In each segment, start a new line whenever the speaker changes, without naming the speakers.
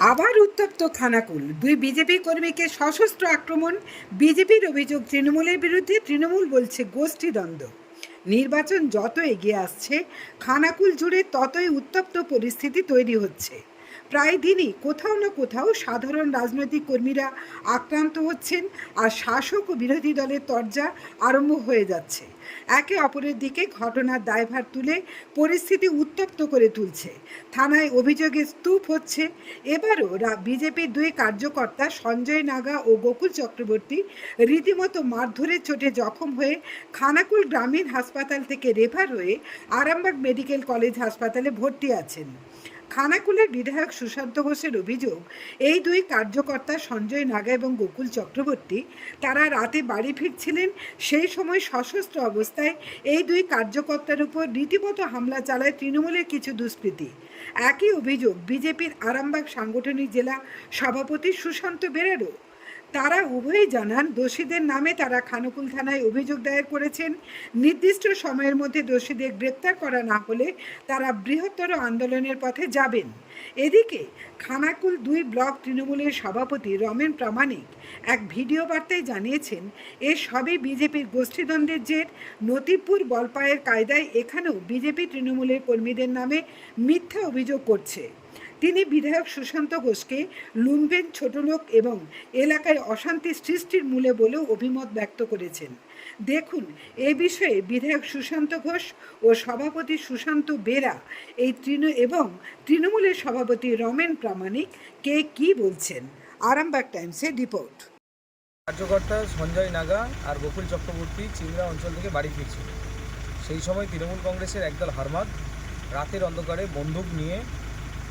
আবার উত্তপ্ত খানাকুল। দুই বিজেপি কর্মীকে সশস্ত্র আক্রমণ, বিজেপির অভিযোগ তৃণমূলের বিরুদ্ধে, তৃণমূল বলছে গোষ্ঠীদ্বন্দ্ব নির্বাচন যত এগিয়ে আসছে, খানাকুল জুড়ে ততই উত্তপ্ত পরিস্থিতি তৈরি হচ্ছে। প্রায় দিনই কোথাও না কোথাও সাধারণ রাজনৈতিক কর্মীরা আক্রান্ত হচ্ছেন আর শাসক ও বিরোধী দলের তরজা আরম্ভ হয়ে যাচ্ছে। একে অপরের দিকে ঘটনার দায়ভার তুলে পরিস্থিতি উত্তপ্ত করে তুলছে। থানায় অভিযোগে স্তূপ হচ্ছে, এবারও বিজেপির দুই কার্যকর্তা সঞ্জয় নাগা ও গোকুল চক্রবর্তী রীতিমতো মারধরে চোটে জখম হয়ে খানাকুল গ্রামীণ হাসপাতাল থেকে রেফার হয়ে আরামবাগ মেডিকেল কলেজ হাসপাতালে ভর্তি আছেন। খানাকুলের বিধায়ক সুশান্ত ঘোষের অভিযোগ, এই দুই কার্যকর্তা সঞ্জয় নাগা এবং গোকুল চক্রবর্তী, তারা রাতে বাড়ি ফিরছিলেন, সেই সময় সশস্ত্র অবস্থায় এই দুই কার্যকর্তার উপর রীতিমতো হামলা চালায় তৃণমূলের কিছু দুষ্কৃতী। একই অভিযোগ বিজেপির আরামবাগ সাংগঠনিক জেলা সভাপতি সুশান্ত বেরারও। তারা উভয়ই জানান, দোষীদের নামে তারা খানকুল থানায় অভিযোগ দায়ের করেছেন। নির্দিষ্ট সময়ের মধ্যে দোষীদের গ্রেপ্তার করা না হলে তারা বৃহত্তর আন্দোলনের পথে যাবেন। এদিকে খানাকুল দুই ব্লক তৃণমূলের সভাপতি রমেন প্রামাণিক এক ভিডিও বার্তায় জানিয়েছেন, এ সবই বিজেপির গোষ্ঠীদ্বন্দ্বের জের। নতিপুর বলপায়ের কায়দায় এখানেও বিজেপি তৃণমূলের কর্মীদের নামে মিথ্যা অভিযোগ করছে। তিনি বিধায়ক সুশান্ত ঘোষকে লুম্বেন ছোটলোক এবং এলাকায় অশান্তি সৃষ্টির মূলে বলেও অভিমত ব্যক্ত করেছেন। দেখুন, এ বিষয়ে বিধায়ক সুশান্ত ঘোষ ও সভাপতি সুশান্ত বেরা, এই তৃণ এবং তৃণমূলের সভাপতি রমেন প্রামাণিক কে কি বলছেন? আরামবাগ টাইমসের রিপোর্ট।
কার্যকর্তা সঞ্জয় নাগা আর গোকুল চক্রবর্তী চিংড়া অঞ্চল থেকে বাড়ি ফিরছিল সেই সময় তৃণমূল কংগ্রেসের একদল হারমাদ রাতের অন্ধকারে বন্দুক নিয়ে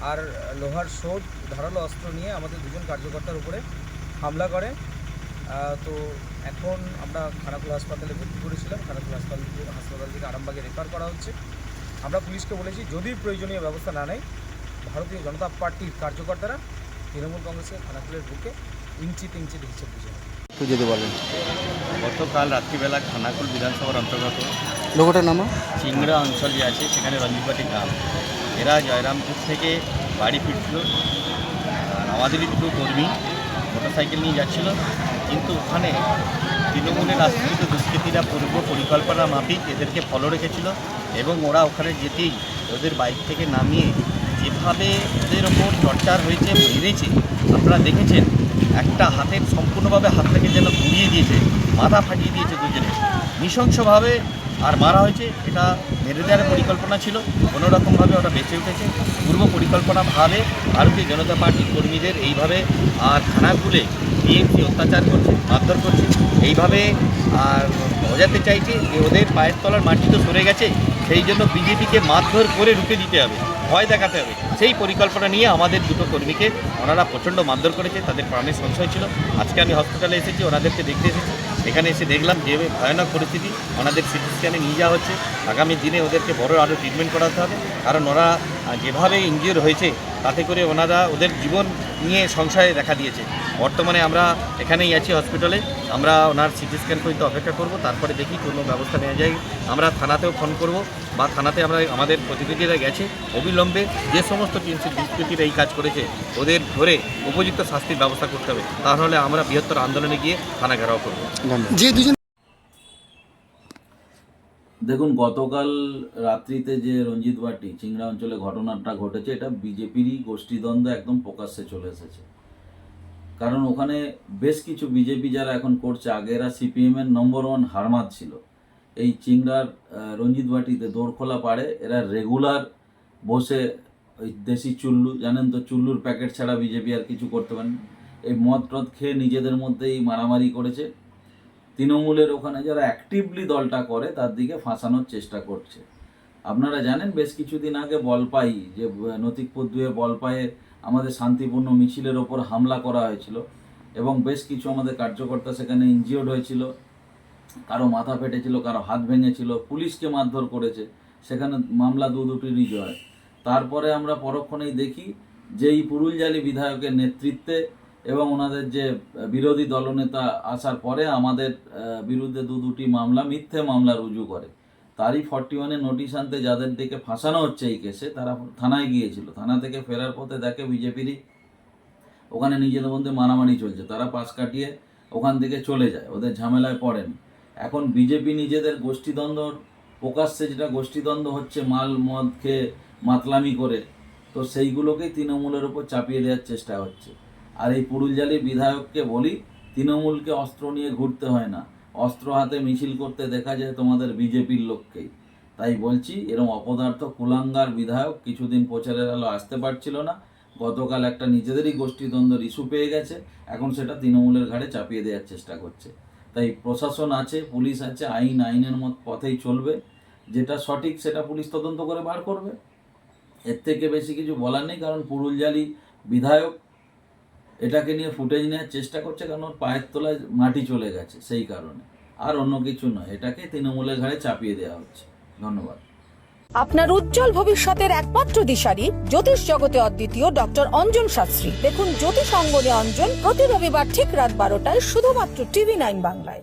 আর লোহার শোট ধারালো অস্ত্র নিয়ে আমাদের দুজন কার্যকর্তার উপরে হামলা করে। তো এখন আমরা খানাকুল হাসপাতালে ভর্তি করেছিলাম। খানাকুল হাসপাতাল থেকে- হাসপাতাল থেকে আরামবাগে রেফার করা হচ্ছে। আমরা পুলিশকে বলেছি যদি প্রয়োজনীয় ব্যবস্থা না নেয় ভারতীয় জনতা পার্টির কার্যকর্তারা তৃণমূল কংগ্রেসের খানাকুলের বুকে ইঞ্চিতে ইঞ্চিতে হিসেব।
একটু যদি বলেন।
গতকাল রাত্রিবেলা খানাকুল বিধানসভার অন্তর্গত
লোকটার নাম?
চিংড়া অঞ্চল যে আছে সেখানে রঞ্জিতবাটি গ্রাম। এরা জয়রামপুর থেকে বাড়ি ফিরছিল। আমাদেরই দুটো কর্মী মোটরসাইকেল নিয়ে যাচ্ছিল। কিন্তু ওখানে তৃণমূলের আশ্রিত দুষ্কৃতীরা পূর্ব পরিকল্পনা মাফিক এদেরকে ফলো রেখেছিল এবং ওরা ওখানে যেতেই ওদের বাইক থেকে নামিয়ে যেভাবে ওদের ওপর টর্চার হয়েছে, মেরেছে, আপনারা দেখেছেন, একটা হাতের সম্পূর্ণভাবে হাতটাকে যেন ঘুরিয়ে দিয়েছে, মাথা ফাটিয়ে দিয়েছে দুজনে। নৃশংসভাবে আর মারা হয়েছে, এটা মেরে দেওয়ার পরিকল্পনা ছিল, কোনোরকমভাবে ওটা বেঁচে উঠেছে। পূর্ব পরিকল্পনাভাবে ভারতীয় জনতা পার্টির কর্মীদের এইভাবে আর খানাগুলে বিএনপি অত্যাচার করছে, মারধর করছে। এইভাবে আর বোঝাতে চাইছে যে ওদের পায়ের তলার মাটি তো সরে গেছে সেই জন্য বিজেপিকে মারধর করে রুখে দিতে হবে। ভয় দেখাতে হবে। সেই পরিকল্পনা নিয়ে আমাদের দুটো কর্মীকে ওনারা প্রচণ্ড মারধর করেছে, তাদের প্রাণের সংশয় ছিল। আজকে আমি হসপিটালে এসেছি, ওনাদেরকে দেখতে এসেছি। এখানে এসে দেখলাম যে ভয়ানক পরিস্থিতি, ওনাদের সিটি স্ক্যানে নিয়ে যাওয়া হচ্ছে। আগামী দিনে ওদেরকে বড় আরও ট্রিটমেন্ট করাতে হবে। কারণ ওরা যেভাবে ইঞ্জিওর হয়েছে, তাতে করে ওনারা, ওদের জীবন নিয়ে সংশয়ে দেখা দিয়েছে। বর্তমানে আমরা এখানেই আছি হসপিটালে আমরা ওনার সিটি স্ক্যান পর্যন্ত অপেক্ষা করব, তারপরে দেখি কোনো ব্যবস্থা নেওয়া যায়। আমরা থানাতেও ফোন করব, বা থানাতে আমরা আমাদের প্রতিনিধিরা গেছে, অবিলম্বে যে সমস্ত দুষ্কৃতীরা এই কাজ করেছে, ওদের ধরে উপযুক্ত শাস্তির ব্যবস্থা করতে হবে। তাহলে আমরা বৃহত্তর আন্দোলনে গিয়ে থানা ঘেরাও করব।
যে দুজন
দেখুন, গতকাল রাত্রিতে যে রঞ্জিত বাটি চিংড়া অঞ্চলে ঘটনাটা ঘটেছে, এটা বিজেপিরই গোষ্ঠীদ্বন্দ্ব একদম প্রকাশ্যে চলে এসেছে। কারণ ওখানে বেশ কিছু বিজেপি যারা এখন করছে আগে এরা সিপিএম এর নম্বর ওয়ান হারমাদ ছিল। এই চিংড়ার রঞ্জিত বাটিতে দোরখোলা পাড়ে, এরা রেগুলার বসে ওই দেশি চুল্লু, জানেন তো, চুল্লুর প্যাকেট ছাড়া বিজেপি আর কিছু করতে পারেন। এই মদ টদ খেয়ে নিজেদের মধ্যেই মারামারি করেছে। তৃণমূলের ওখানে যারা অ্যাক্টিভলি দলটা করে, তার দিকে ফাঁসানোর চেষ্টা করছে। আপনারা জানেন, বেশ কিছুদিন আগে বলপাই, যে নতিকপুর দুয়ে বলপায়ে আমাদের শান্তিপূর্ণ মিছিলের ওপর হামলা করা হয়েছিল এবং বেশ কিছু আমাদের কার্যকর্তা সেখানে ইনজিওর্ড হয়েছিল। কারও মাথা ফেটেছিল, কারও হাত ভেঙেছিল, পুলিশকে মারধর করেছে। সেখানে মামলা দু দুটি রিজয় তারপরে আমরা পরক্ষণেই দেখি যে এই পুরুলজালি বিধায়কের নেতৃত্বে এবং ওনাদের যে বিরোধী দলনেতা আসার পরে আমাদের বিরুদ্ধে দু দুটি মামলা, মিথ্যে মামলা রুজু করে। তারই ফর্টি ওয়ানে নোটিশ আনতে যাদের দিকে ফাঁসানো হচ্ছে এই কেসে, তারা থানায় গিয়েছিল। থানা থেকে ফেরার পথে দেখে বিজেপিরই ওখানে নিজেদের মধ্যে মারামারি চলছে। তারা পাশ কাটিয়ে ওখান থেকে চলে যায়, ওদের ঝামেলায় পড়েন। এখন বিজেপি নিজেদের গোষ্ঠীদ্বন্দ্বর প্রকাশ্যে যেটা গোষ্ঠীদ্বন্দ্ব হচ্ছে মাল, মদ খেয়ে মাতলামি করে, তো সেইগুলোকেই তৃণমূলের উপর চাপিয়ে দেওয়ার চেষ্টা হচ্ছে। আর এই পুরুলজালি বিধায়ককে বলি, তৃণমূলকে অস্ত্র নিয়ে ঘুরতে হয় না। অস্ত্র হাতে মিছিল করতে দেখা যায় তোমাদের বিজেপির লোককেই। তাই বলছি এরকম অপদার্থ কুলাঙ্গার বিধায়ক কিছুদিন প্রচারের আলো আসতে পারছিল না। গতকাল একটা নিজেদেরই গোষ্ঠীদ্বন্দ্বের ইস্যু পেয়ে গেছে, এখন সেটা তৃণমূলের ঘাড়ে চাপিয়ে দেওয়ার চেষ্টা করছে। তাই প্রশাসন আছে, পুলিশ আছে, আইন, আইনের মত পথেই চলবে। যেটা সঠিক সেটা পুলিশ তদন্ত করে বার করবে। এর থেকে বেশি কিছু বলার নেই, কারণ পুরুলজালি বিধায়ক এটাকে নিয়ে ফুটেজ নেওয়ার চেষ্টা করছে কারণ ওর পায়ের তলায় মাটি চলে গেছে, সেই কারণে। আর অন্য কিছু নয়, এটাকে তৃণমূলের ঘাড়ে চাপিয়ে দেওয়া হচ্ছে। ধন্যবাদ।
আপনার উজ্জ্বল ভবিষ্যতের একমাত্র দিশারি, জ্যোতিষ জগতে অদ্বিতীয় ডক্টর অঞ্জন শাস্ত্রী। দেখুন জ্যোতিষ অঙ্গনে অঞ্জন প্রতি রবিবার ঠিক রাত বারোটায়, শুধুমাত্র টিভি নাইন বাংলায়।